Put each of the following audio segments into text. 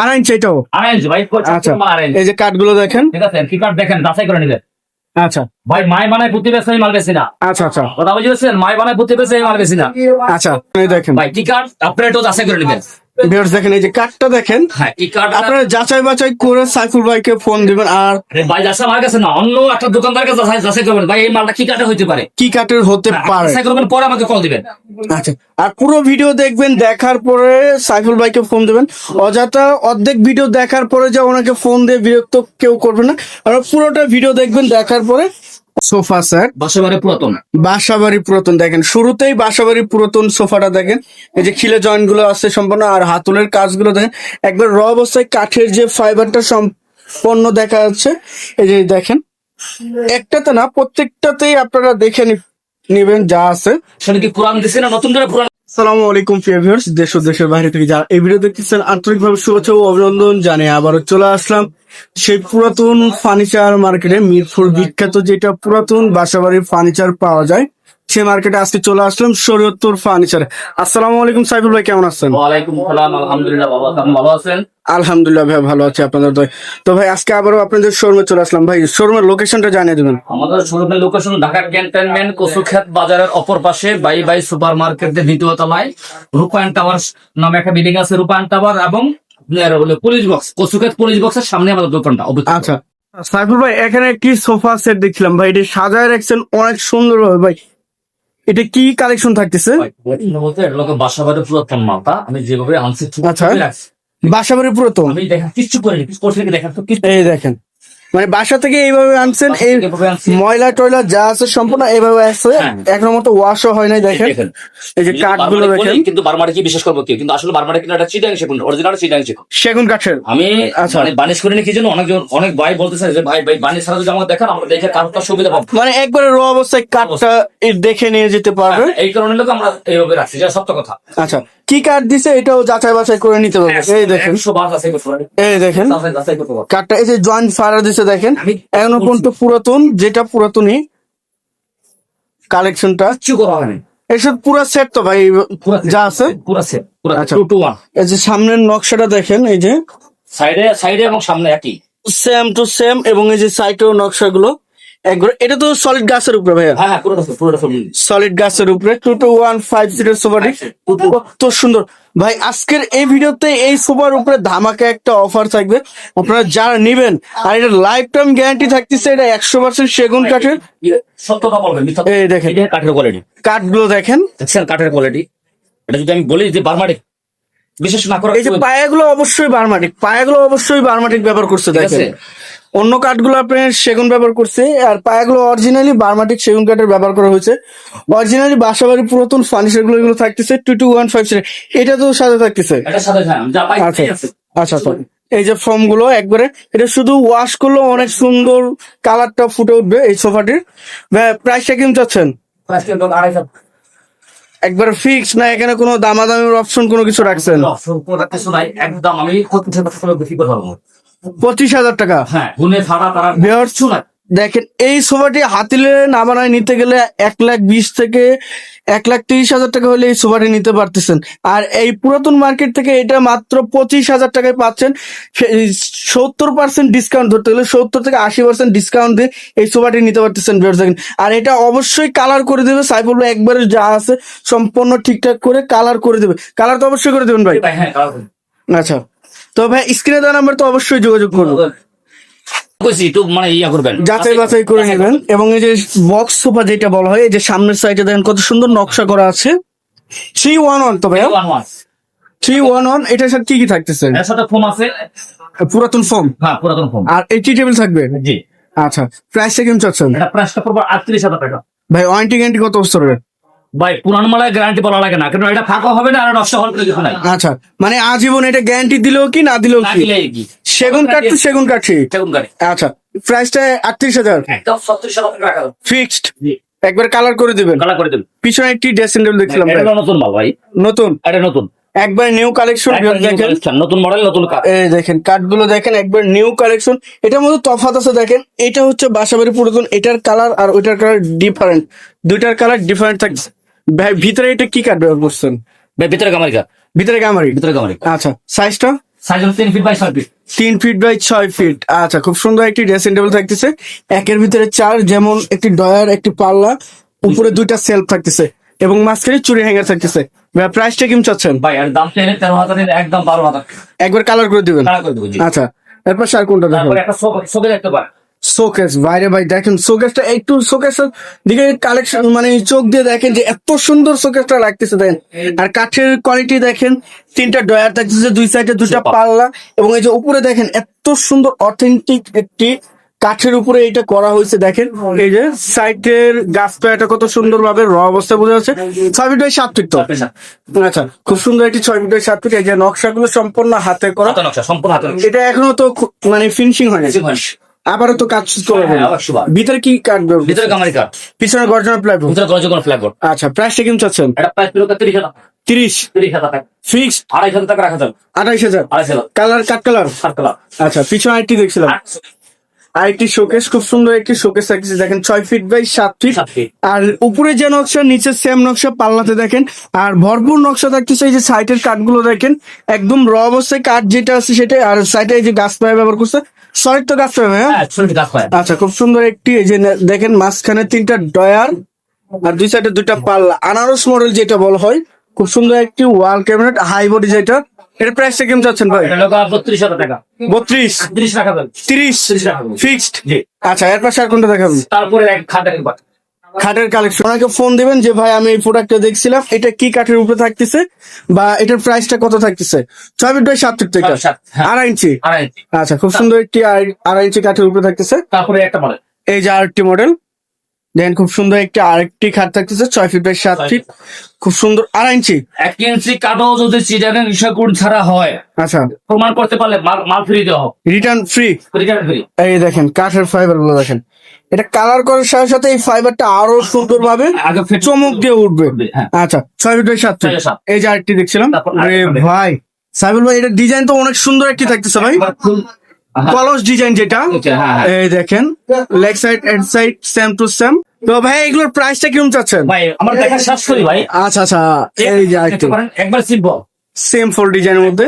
আড়াই ইঞ্চি এটাও আড়াইশ ভাই আচ্ছা। এই যে কাঠগুলো দেখেন। ঠিক আছে কি কার্ড দেখেন যাচাই করে নিলেন আচ্ছা। ভাই মাই বানায় পুঁতি বেছে আমি মাল বেশি না। আচ্ছা আচ্ছা। কথা বুঝেছেন? মাই বানায় পুঁতি বেছে আমি মাল বেশি না। আচ্ছা দেখেন। ভাই কি কার্ড আপনারা একটু যাচাই করে নেবেন। ভিউয়ার্স দেখেন এই যে কাঠটা দেখেন হ্যাঁ আপনারা যাচাই বাছাই করে সাইফুল ভাইকে ফোন দিবেন আর ভাই যাচাই আমার কাছে না অন্য একটা দোকানদার কাছে যাচাই- যাচাই করবেন। ভাই এই মালটা কি কার্ডে হইতে পারে? কি কাঠের হতে পারে? যাচাই করবেন পরে আমাকে কল দিবেন। আচ্ছা আর পুরো ভিডিও দেখবেন দেখার পরে সাইফুল ভাইকে ফোন দেবেন। অযথা অর্ধেক ভিডিও দেখার পরে যে ওনাকে ফোন দিয়ে বিরক্ত কেউ করবে না। আর পুরোটা ভিডিও দেখবেন দেখার পরে সোফা সেট। বাসাবাড়ি পুরাতন। বাসাবাড়ি পুরাতন দেখেন শুরুতেই বাসাবাড়ি পুরাতন সোফাটা দেখেন। এই যে খিলে জয়েন্টগুলো আছে সম্পূর্ণ আর হাতুলের কাজগুলো দেখেন। একবার র অবস্থায় কাঠের যে ফাইবারটা সম্পন্ন দেখা যাচ্ছে এই যে দেখেন। একটাতে না প্রত্যেকটাতেই আপনারা দেখে নিবেন যা আছে। সেটা কি পুরান দিছে না নতুন করে পুরান সালামু আলাইকুম প্রিয় দেশ ও দেশের বাইরে থেকে যারা এই ভিডিও দেখতেছেন আন্তরিকভাবে শুভেচ্ছা ও অভিনন্দন জানিয়ে আবারও চলে আসলাম। সেই পুরাতন ফার্নিচার মার্কেটে মিরপুর বিখ্যাত যেটা পুরাতন বাসাবাড়ির ফার্নিচার পাওয়া যায় সেই মার্কেটে আজকে চলে আসলাম শরীয়তপুর ফার্নিচার আসসালামু আলাইকুম সাইফুল ভাই কেমন আছেন? ওয়ালাইকুম সালাম আলহামদুলিল্লাহ বাবা ভালো আছেন? আলহামদুলিল্লাহ ভাই ভালো আছি আপনাদের দয়। তো ভাই আজকে আবারও আপনাদের শোরুমে চলে আসলাম। ভাই শোরুমের লোকেশনটা জানিয়ে দেবেন। আমাদের শোরুমের লোকেশন ঢাকা ক্যান্টনমেন্ট কচুক্ষেত বাজারের অপর পাশে বাই বাই সুপার মার্কেটের দ্বিতীয় তলায় রূপায়ণ টাওয়ার নামে একটা বিল্ডিং আছে রূপায়ণ টাওয়ার এবং পুলিশ বক্স পুলিশ বক্সের সামনে আমাদের দোকানটা আচ্ছা। সাইফুল ভাই এখানে একটি সোফা সেট দেখছিলাম ভাই? এটা সাজায় রাখছেন অনেক সুন্দর ভাবে ভাই। এটা কি কালেকশন থাকতেছে? বলতে এটা লোকের বাসা পুরাতন মালটা। আমি যেভাবে আনছি আচ্ছা। করে রাখছি। পুরাতন? আমি দেখা কিচ্ছু করিনি কিছু করছি দেখার তো এই দেখেন। মানে বাসা থেকে এইভাবে আনছেন এই ময়লা টয়লা যা আছে সম্পূর্ণ এইভাবে আছে হ্যাঁ। এখনও মতো ওয়াশও হয় নাই দেখেন। এই যে কাঠগুলো বারবারে দেখেন। কিন্তু বারবারে কি বিশেষ করব কি? কিন্তু আসলে বারবারে কিন্তু একটা চিটাং সেগুন অরিজিনাল চিটাং সেগুন। সেগুন কাঠের। আমি আচ্ছা। মানে বানিশ করে কি জন্য? অনেক অনেক ভাই বলতেছে যে ভাই ভাই বানিশ ছাড়া যদি আমাকে দেখান আমরা দেখে কারোটা সুবিধা পাবো? মানে একবারে র অবস্থায় কাঠটা দেখে নিয়ে যেতে পারবে। এই কারণে লোক আমরা এইভাবে রাখছি। যেটা সত্য কথা। আচ্ছা। কি কাঠ দিছে এটাও যাচাই বাছাই করে নিতে পারবে। এই দেখেন। এই দেখেন। কাঠটা এই যে জয়েন্ট ফায়ার দিছে দেখেন। এখনও পর্যন্ত পুরাতন যেটা পুরাতনই কালেকশনটা কিচ্ছু করা হয়নি। এসব পুরো সেট তো ভাই যা আছে। পুরো সেট পুরো আচ্ছা। টু টু ওয়ান এই যে সামনের নকশাটা দেখেন এই যে। সাইডে সাইডে এবং সামনে একই। সেম টু সেম এবং এই যে সাইটেও নকশাগুলো। এটা তো সলিড গাছের উপরে ভাইয়া। হ্যাঁ হ্যাঁ সলিড গাছের উপরে। Two two one five zero সোফাটি কত সুন্দর। ভাই আজকের এই ভিডিওতে এই সোফার উপরে ধামাকা একটা অফার থাকবে। আপনারা যারা নিবেন আর এটা লাইফ টাইম গ্যারান্টি থাকতেছে এটা একশো পার্সেন্ট সেগুন কাঠের। এই দেখেন। কাঠের কোয়ালিটি কাঠগুলো দেখেন। দেখছেন কাঠের কোয়ালিটি এটা যদি আমি বলি যে বারমাটিক বিশেষ না করা এই যে পায়াগুলো অবশ্যই বারমাটিক পায়াগুলো অবশ্যই বারমাটিক ব্যবহার করছে দেখেন। অন্য কাঠগুলো আপনার সেগুন ব্যবহার করছে আর পায়াগুলো অরিজিনালি বার্মাটিক সেগুন কাঠের ব্যবহার করা হয়েছে অরিজিনালি বাসাবাড়ি পুরাতন ফার্নিচারগুলো এগুলো থাকতেছে টু টু ওয়ান ফাইভ এটা তো সাথে থাকতেছে হ্যাঁ আচ্ছা আচ্ছা আচ্ছা এই যে ফর্মগুলো একবারে এটা শুধু ওয়াশ করলেও অনেক সুন্দর কালারটা ফুটে উঠবে এই সোফাটির প্রাইসটা কেমন চাচ্ছেন কিন্তু একবারে ফিক্স না এখানে কোনো দামাদামির অপশন কোনো কিছু রাখছেন অপশন কোনো কিছু নাই একদম আমি পঁচিশ হাজার টাকা। হ্যাঁ গুনে ছাড়া তারা কিছু নাই। দেখেন এই সোফাটি হাতিলে নামানায় নিতে গেলে এক লাখ বিশ থেকে এক লাখ তিরিশ হাজার টাকা হলে এই সোফাটি নিতে পারতেছেন। আর এই পুরাতন মার্কেট থেকে এটা মাত্র পঁচিশ হাজার টাকায় পাচ্ছেন। সত্তর পার্সেন্ট ডিসকাউন্ট ধরতে গেলে সত্তর থেকে আশি পার্সেন্ট ডিসকাউন্ট দিয়ে এই সোফাটি নিতে পারতেছেন viewers দেখেন। আর এটা অবশ্যই কালার করে দেবে সাইফুল ভাই একবারে যা আছে সম্পূর্ণ ঠিকঠাক করে কালার করে দেবে। কালার তো অবশ্যই করে দেবেন ভাই? ভাই হ্যাঁ আচ্ছা। তো ভাই স্ক্রিনে দেওয়া নাম্বার তো অবশ্যই যোগাযোগ কইছি একটু মানে ইয়া করবেন। যাচাই বাছাই করে নেবেন। এবং এই যে বক্স সোফা যেটা বলা হয় এই যে সামনের সাইডে দেখেন কত সুন্দর নকশা করা আছে। থ্রি ওয়ান ওয়ান তো ওয়ান থ্রি ওয়ান ওয়ান এটার সাথে কি কি থাকতেছে? এর সাথে ফোন আছে। পুরাতন হ্যাঁ পুরাতন আর টেবিল থাকবে? জি। আচ্ছা প্রাইসটা কেমন চাচ্ছেন? এটা প্রাইসটা পড়বে আটত্রিশ হাজার টাকা। ভাই ওয়ারেন্টি গ্যারান্টি কত বছরের? ভাই পুরান মালায় গ্যারান্টি বলা লাগে না কারণ এটা ফাঁকা হবে না আর নষ্ট হওয়ার কিছু নাই। আচ্ছা মানে আজীবন এটা গ্যারান্টি দিলেও কি না দিলেও কি? সেগুন কাঠ তো সেগুন কাঠি সেগুন গাড়ি আচ্ছা প্রাইসটা আটত্রিশ হাজার। ফিক্সড একবার কালার করে দিবেন। কালা করে দেবেন। পিছনে একটি ড্রেসিং টেবিল দেখছিলাম নতুন মাল ভাই। নতুন? এটা নতুন। একবার নিউ কালেকশন দেখেন। নতুন মডেল নতুন কাজ এই দেখেন কাঠগুলো দেখেন একবার নিউ কালেকশন এটার মধ্যে তফাৎ আছে দেখেন এটা হচ্ছে বাসাবাড়ি পুরাতন এটার কালার আর ওইটার কালার ডিফারেন্ট দুইটার কালার ডিফারেন্ট থাকছে। ভাই ভিতরে এটা কি কাঠ ব্যবহার করছেন ভাই ভিতরে গামারি কাজ ভিতরে গামারি? ভিতরে গামারি। আচ্ছা সাইজটা সাইজ হলো তিন ফিট বাই ছয় ফিট তিন ফিট বাই ছয় ফিট আচ্ছা খুব সুন্দর একটি ড্রেসিং টেবিল থাকতেছে। একের ভিতরে চার যেমন একটি ডয়ার একটি পাল্লা উপরে দুইটা সেলফ থাকতেছে এবং মাঝখানে চুরি হ্যাঙ্গার থাকতেছে। প্রাইসটা কেমন চাচ্ছেন? ভাই এর দাম চাইলে তেরো হাজার একদম বারো হাজার। একবার কালার করে দিবেন? আচ্ছা এরপর স্যার কোনটা দেখেন? একটা শোকে দেখতে পারেন। শোকেস বাইরে ভাই দেখেন শোকেসটা একটু শোকেসের দিকে কালেকশন মানে চোখ দিয়ে দেখেন যে এত সুন্দর শোকেসটা লাগতেছে দেখেন। আর কাঠের কোয়ালিটি দেখেন তিনটা ডয়ার থাকতেছে দুই সাইডে দুটা পাল্লা। এবং এই যে উপরে দেখেন এত সুন্দর অথেন্টিক একটি কাঠের উপরে এটা করা হয়েছে দেখেন। এই যে সাইডের গাছ পায়াটা কত সুন্দর ভাবে র অবস্থা বোঝা যাচ্ছে। ছয় ফিট বাই সাত ফিট তো? আচ্ছা খুব সুন্দর একটি ছয় ফিট বাই সাত ফিট এই যে নকশাগুলো সম্পূর্ণ হাতে করা। এটা এখনও তো মানে ফিনিশিং হয়নি। আবারও তো কাজ করে হ্যাঁ। ভিতরে কি ভিতরে কামারি কাঠ। পিছনে প্ল্যাটফর্ম ভিতরে গরজ কোনো ফ্ল্যাগবোর্ড আচ্ছা প্রাইসটা কেমন চাচ্ছেন? এটা তিরিশ হাজার তিরিশ? তিরিশ হাজার টাকা। ফিক্স আড়াই হাজার টাকা রাখা যাবে। আঠাইশ হাজার? আড়াইশ হাজার। কালার কাট কালার সাত কালার আচ্ছা পিছনে আরেকটি দেখছিলাম। আরেকটি শোকেস খুব সুন্দর একটি শোকেস থাকছে দেখেন ছয় ফিট বাই সাত ফিট সাত feet। আর উপরে যে নকশা নিচে সেম নকশা পাল্লাতে দেখেন। আর ভরপুর নকশা থাকতেছে এই যে সাইটের কাঠগুলো দেখেন। একদম র অবস্থায় কাঠ যেটা আছে সেটাই। আর সাইডে এই যে গাছ পায়ে ব্যবহার করছে হ্যাঁ? ছোট গাছ হয় আচ্ছা খুব সুন্দর একটি এই যে দেখেন মাঝখানে তিনটা ডয়ার আর দুই সাইডে দুইটা পাল্লা। আনারস মডেল যেটা বলা হয় খুব সুন্দর একটি ওয়াল ক্যাবিনেট হাই বডি যেটা। এর প্রাইসটা কেমন চাচ্ছেন ভাই? বত্রিশ হাজার টাকা। বত্রিশ? তিরিশ। ফিক্সড আচ্ছা এর পাশে আর কোনটা দেখাবেন? তারপরে এক বাট খাটের কালেকশন ওনাকে ফোন দিবেন যে ভাই আমি এই প্রোডাক্টটা দেখছিলাম। এটা কি কাঠের উপরে থাকতেছে? বা এটার প্রাইসটা কত থাকতেছে? ছয় ফিট বাই সাত ফিট থেকে। হ্যাঁ। আড়াই ইঞ্চি। আচ্ছা খুব সুন্দর একটি আড়াই ইঞ্চি কাঠের উপরে থাকতেছে। তারপরে একটা মডেল এই যে আরেকটি মডেল দেন খুব সুন্দর একটি আরেকটি খাট থাকতেছে ছয় ফিট বাই সাত ফিট। খুব সুন্দর আড়াই ইঞ্চি। এক ইঞ্চি কাঠও যদি চিটাগাং কোড ছাড়া হয় আচ্ছা। প্রমাণ করতে পারলে মাল ফ্রি দেওয়া রিটার্ন ফ্রি রিটার্ন ফ্রি এই দেখেন কাঠের ফাইবারগুলো দেখেন। এটা কালার করার সাথে সাথে এই ফাইবারটা আরও সুন্দর ভাবে ফেট চমক দিয়ে উঠবে। হ্যাঁ। আচ্ছা ছয় ফিট। বাই সাত। ফিট। এই যে আরেকটি দেখছিলাম। আরে ভাই সাইবুল ভাই এটা ডিজাইন তো অনেক সুন্দর একটি থাকতেছে ভাই। কলস ডিজাইন যেটা হ্যাঁ, হ্যাঁ। এই দেখেন leg side end side same to same তো ভাই এগুলোর প্রাইসটা কীরকম চাচ্ছেন? ভাই আমার দেখা শেষ করি ভাই। আচ্ছা আচ্ছা এই যে একবার সিম্পল সেম ফুল ডিজাইনের মধ্যে।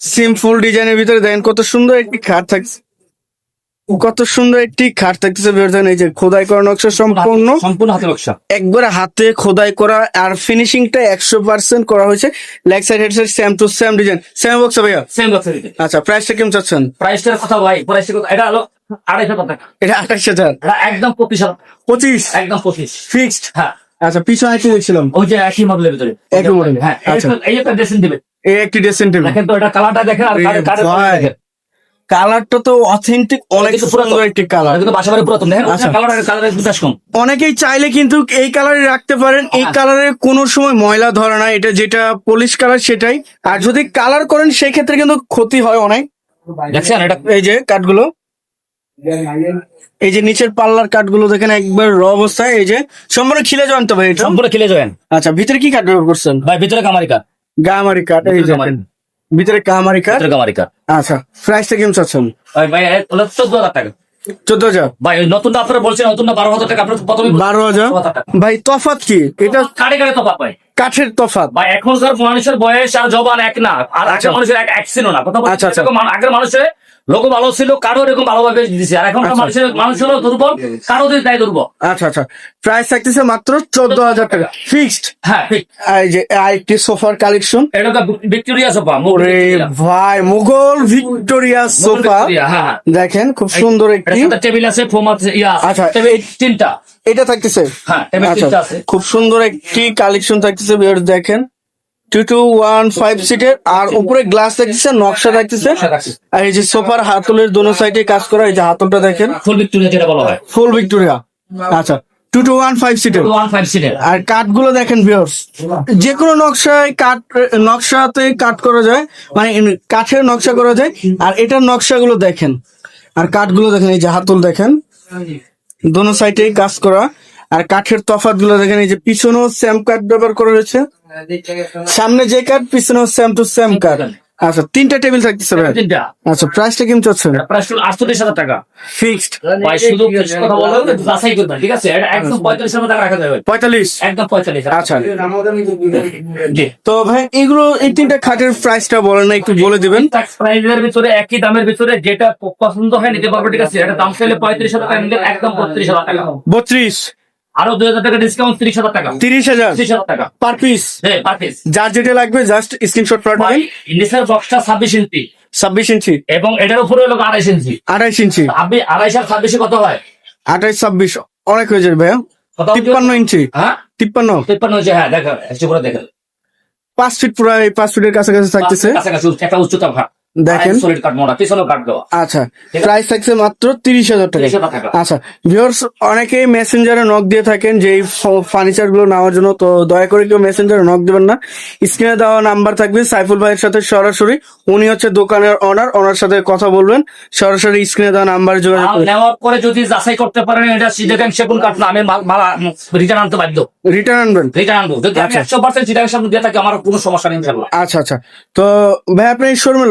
সিম্পল ডিজাইনের ভিতরে দেখেন কত সুন্দর একটি খাট থাকছে। কত সুন্দর একটি খাট থাকতেছে দেখেন এই যে খোদাই করা নকশা সম্পূর্ণ। সম্পূর্ণ হাতে নকশা। একবার হাতে খোদাই করা আর ফিনিশিংটা একশো পার্সেন্ট করা হয়েছে। Leg side head side same to same design same box ভাইয়া? সেম বক্সে আচ্ছা প্রাইসটা কেমন চাচ্ছেন? প্রাইসটার কথা ভাই প্রাইসের কথা এটা হলো আড়াইশো টাকা। এটা আঠাশ হাজার একদম পঁচিশ পঁচিশ? একদম পঁচিশ। ফিক্সড হ্যাঁ। আচ্ছা পিছনে একটি দেখছিলাম। ওই যে একই মডেলের ভিতরে। একই model, হ্যাঁ এই আচ্ছা। একটা- ড্রেসিং দিবে এই একটি ড্রেসিং টেবিল দেখেন তো এটা কালারটা দেখেন আর কালার কালারটা তো অথেন্টিক অনেক। সুন্দর একটি কালার। কিন্তু বাসা বাড়ি পুরাতন দেখেন? আচ্ছা। কালার কালারের বিকাশ কম। অনেকেই চাইলে কিন্তু এই কালারে রাখতে পারেন। এই হ্যাঁ। কালারে কোনো সময় ময়লা ধরে না। এটা যেটা পলিশ কালার সেটাই। আর যদি কালার করেন সেই ক্ষেত্রে কিন্তু ক্ষতি হয় অনেক। দেখছেন এটা? এই যে কাঠগুলো। এই যে নিচের পাল্লার কাঠগুলো দেখেন একবার র অবস্থায়। এই যে সম্পূর্ণ খিলে যান তো ভাই সম্পূর্ণ খেলে যাবেন আচ্ছা ভিতরে কি কাঠ ব্যবহার করছেন? ভাই ভিতরে কামারি কাঠ। গামারি কাঠ এই যে ভিতরে কামারি কাঠ ভিতরে কামারি আচ্ছা প্রাইসটা কেমন চাচ্ছেন? ভাই হলো চোদ্দ হাজার টাকা। চোদ্দ হাজার? ভাই নতুন আপনারা বলছেন নতুনটা বারো হাজার টাকা আপনার প্রথমে বারো হাজার? ভাই তফাত কি? এটা কাটে কাটে তো পাই কাঠের তফাত ভাই এখনকার মানুষের বয়স আর জবান এক না আর আচ্ছা। আগের মানুষের এক এক না। কথা আচ্ছা, আচ্ছা। আগের মানুষের লোক ভালো ছিল কারও এরকম ভালোভাবে দিছে। আর এখনকার আচ্ছা। মানুষের মানুষ হলো দুর্বল কারও দিয়ে দেয় দুর্বল। আচ্ছা আচ্ছা। প্রাইস থাকতেছে মাত্র চোদ্দ হাজার টাকা। ফিক্সড হ্যাঁ এই যে আরেকটি সোফার কালেকশন এটা তো ভিক্টোরিয়া সোফা ওরে ভাই মুঘল ভিক্টোরিয়া সোফা। হ্যাঁ হ্যাঁ। দেখেন খুব সুন্দর একটি। টেবিল আছে ফোম আছে ইয়া আচ্ছা। তিনটা। এটা থাকতেছে? হ্যাঁ আচ্ছা তিনটা আছে। খুব সুন্দর একটি কালেকশন থাকতেছে দেখেন। টু টু ওয়ান ফাইভ সিটের আর উপরে গ্লাস থাকতেছে নকশা থাকতেছে আর এই যে সোফার হাতলের দোনো সাইডে কাজ করা এই যে হাতলটা দেখেন। ফুল ভিক্টোরিয়া যেটা বলা হয়। Full Victoria. আচ্ছা টু টু ওয়ান ফাইভ সিটের আর কাঠগুলো দেখেন ভিউয়ার্স যে কোনো নকশায় কাঠ নকশাতে কাট করা যায় মানে কাঠের নকশা করা যায় আর এটার নকশাগুলো দেখেন। আর কাঠগুলো দেখেন এই যে হাতল দেখেন। দোনো সাইডেই কাজ করা। আর কাঠের তফাৎ গুলো দেখেন এই যে পিছনেও সেম কাঠ ব্যবহার করা হয়েছে। সামনে যে কাঠ পিছনে সেম টু সেম কাঠ আচ্ছা তিনটা টেবিল থাকতেছে ভাই। তিনটা। আচ্ছা প্রাইসটা কেমন চাচ্ছেন প্রায় শুধু আটচল্লিশ হাজার টাকা। ফিক্সড ভাই শুধু কিছু কথা বলব একটু যাচাই করবেন ঠিক আছে? এটা একদম পঁয়তাল্লিশ হাজার টাকা রাখা যাবে। পঁয়তাল্লিশ। একদম পঁয়তাল্লিশ আচ্ছা। জি। তো ভাই এগুলো এই তিনটা খাটের প্রাইসটা বলেন না একটু বলে দিবেন। ট্যাক্স প্রাইজের ভিতরে একই দামের ভিতরে যেটা পছন্দ হয় নিতে পারবে ঠিক আছে? এটা দাম চাইলে পঁয়ত্রিশ হাজার টাকা একদম বত্রিশ হাজার টাকা। বত্রিশ। আরও দুই হাজার টাকা ডিসকাউন্ট তিরিশ হাজার টাকা। তিরিশ হাজার? তিরিশ হাজার টাকা। পার পিস হ্যাঁ পার পিস যার যেটা লাগবে জাস্ট স্ক্রিনশট পাঠাবেন ইন্ডিসের বক্সটা ছাব্বিশ ইঞ্চি। ছাব্বিশ ইঞ্চি। এবং এটার উপরে হলো আড়াইশ ইঞ্চি। আঠাইশ ইঞ্চি। আপনি আড়াইশ আর ছাব্বিশে কত হয়? আঠাইশ ছাব্বিশ অনেক হয়ে যাবে ভাইয়া। তিপ্পান্ন ইঞ্চি। হ্যাঁ? তিপ্পান্ন। তিপ্পান্ন হচ্ছে হ্যাঁ দেখা একটু করে দেখেন। পাঁচ ফিট পুরো পাঁচ ফিটের কাছাকাছি থাকতেছে। কাছাকাছি একটা উচ্চতা ভাগ দেখেন। সলিড কাঠ মোড়া পিছনেও কাঠ দেওয়া। আচ্ছা প্রাইস থাকছে মাত্র তিরিশ হাজার টাকা। আচ্ছা ভিউয়ার্স অনেকেই মেসেঞ্জারে নক দিয়ে থাকেন যে এই ফার্নিচারগুলো নেওয়ার জন্য তো দয়া করে কেউ মেসেঞ্জারে নক দিবেন না। স্ক্রিনে দেওয়া নাম্বার থাকবে সাইফুল ভাইয়ের সাথে সরাসরি। উনি হচ্ছে দোকানের অনার ওনার সাথে কথা বলবেন। সরাসরি স্ক্রিনে দেওয়া নাম্বার যোগাযোগ মাল করে নেওয়ার পরে যদি যাচাই করতে পারেন এটা সিডেকান সেগুন কাঠ না আমি রিটার্ন আনতে বাধ্য। রিটার্ন আনবেন। রিটার্ন আনব। যদি আমি আচ্ছা। একশো পার্সেন্ট সামনে দিয়ে থাকি আমার কোনো সমস্যা নেই আচ্ছা আচ্ছা। তো ভাই আপনি শোরুমের